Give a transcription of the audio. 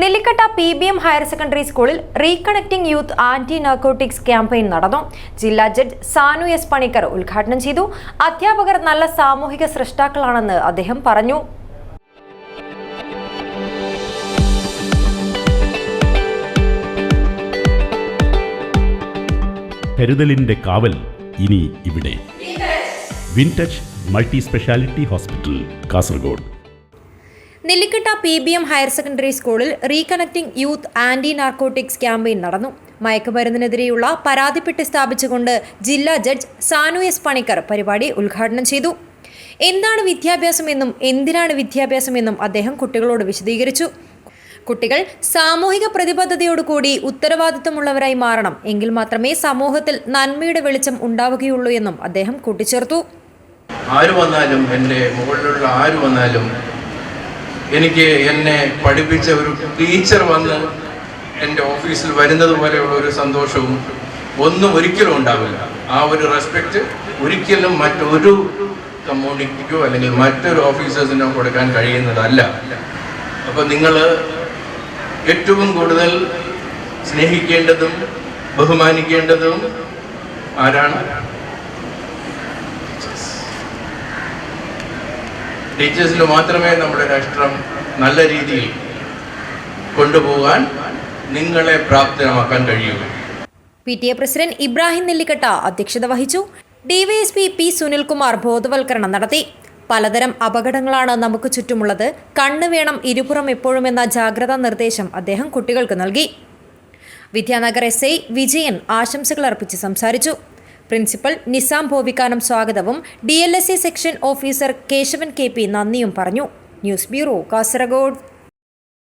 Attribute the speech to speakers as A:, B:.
A: Nellikkatta P B M higher secondary സ്കൂളിൽ reconnecting youth anti narcotics campaign നടന്നു. ജില്ലാ judge Sanu S Panicker ഉദ്ഘാടനം ചെയ്തു. അധ്യാപകർ നല്ല സാമൂഹിക സൃഷ്ടാക്കളാണെന്ന് അദ്ദേഹം പറഞ്ഞു.
B: കരുതലിന്റെ കാവൽ ഇനി ഇവിടെ. Wintouch multi speciality hospital Kasaragod.
A: Nellikkatta P B M higher secondary സ്കൂളിൽ reconnecting youth anti narcotics campaign നടന്നു. മയക്കുമരുന്നിനെതിരെയുള്ള പരാതിപ്പെട്ടി സ്ഥാപിച്ചുകൊണ്ട് ജില്ലാ ജഡ്ജ് സാനു എസ് പണിക്കർ പരിപാടി ഉദ്ഘാടനം ചെയ്തു. എന്താണ് വിദ്യാഭ്യാസമെന്നും എന്തിനാണ് വിദ്യാഭ്യാസമെന്നും അദ്ദേഹം കുട്ടികളോട് വിശദീകരിച്ചു. കുട്ടികൾ സാമൂഹിക പ്രതിബദ്ധതയോടുകൂടി ഉത്തരവാദിത്വമുള്ളവരായി മാറണം. എങ്കിൽ മാത്രമേ സമൂഹത്തിൽ നന്മയുടെ വെളിച്ചം ഉണ്ടാവുകയുള്ളൂ എന്നും അദ്ദേഹം കൂട്ടിച്ചേർത്തു.
C: ആര് വന്നാലും എന്റെ മുകളിലുള്ള ആര് വന്നാലും എനിക്ക് എന്നെ പഠിപ്പിച്ച ഒരു ടീച്ചർ വന്ന് എന്റെ ഓഫീസിൽ വരുന്നത് പോലെയുള്ള ഒരു സന്തോഷവും ഒന്നും ഒരിക്കലും ഉണ്ടാവില്ല. ആ ഒരു റെസ്പെക്റ്റ് ഒരിക്കലും മറ്റൊരു കമ്മ്യൂണിറ്റിക്കോ അല്ലെങ്കിൽ മറ്റൊരു ഓഫീസേഴ്സിനോ കൊടുക്കാൻ കഴിയുന്നതല്ല. അപ്പം നിങ്ങൾ ഏറ്റവും കൂടുതൽ സ്നേഹിക്കേണ്ടതും ബഹുമാനിക്കേണ്ടതും ആരാണ്? ടീച്ചേഴ്സിന് മാത്രമേ നമ്മുടെ രാഷ്ട്രം നല്ല രീതിയിൽ കൊണ്ടുപോകാൻ നിങ്ങളെ പ്രാപ്തമാക്കാൻ കഴിയുള്ളൂ
A: P T A president Ibrahim Nellikkatta അധ്യക്ഷത വഹിച്ചു. ഡിവൈഎസ്പി പി സുനിൽകുമാർ ബോധവൽക്കരണം നടത്തി. പലതരം അപകടങ്ങളാണ് നമുക്ക് ചുറ്റുമുള്ളത്. കണ്ണ് വേണം ഇരുപുറം എപ്പോഴും എന്ന ജാഗ്രതാ നിർദ്ദേശം അദ്ദേഹം കുട്ടികൾക്ക് നൽകി. വിദ്യാനഗർ എസ് ഐ വിജയൻ ആശംസകൾ അർപ്പിച്ച് സംസാരിച്ചു. പ്രിൻസിപ്പൽ നിസാം ഭോവിക്കാനം സ്വാഗതവും D section officer Keshavan K നന്ദിയും പറഞ്ഞു. News bureau Kasaragod.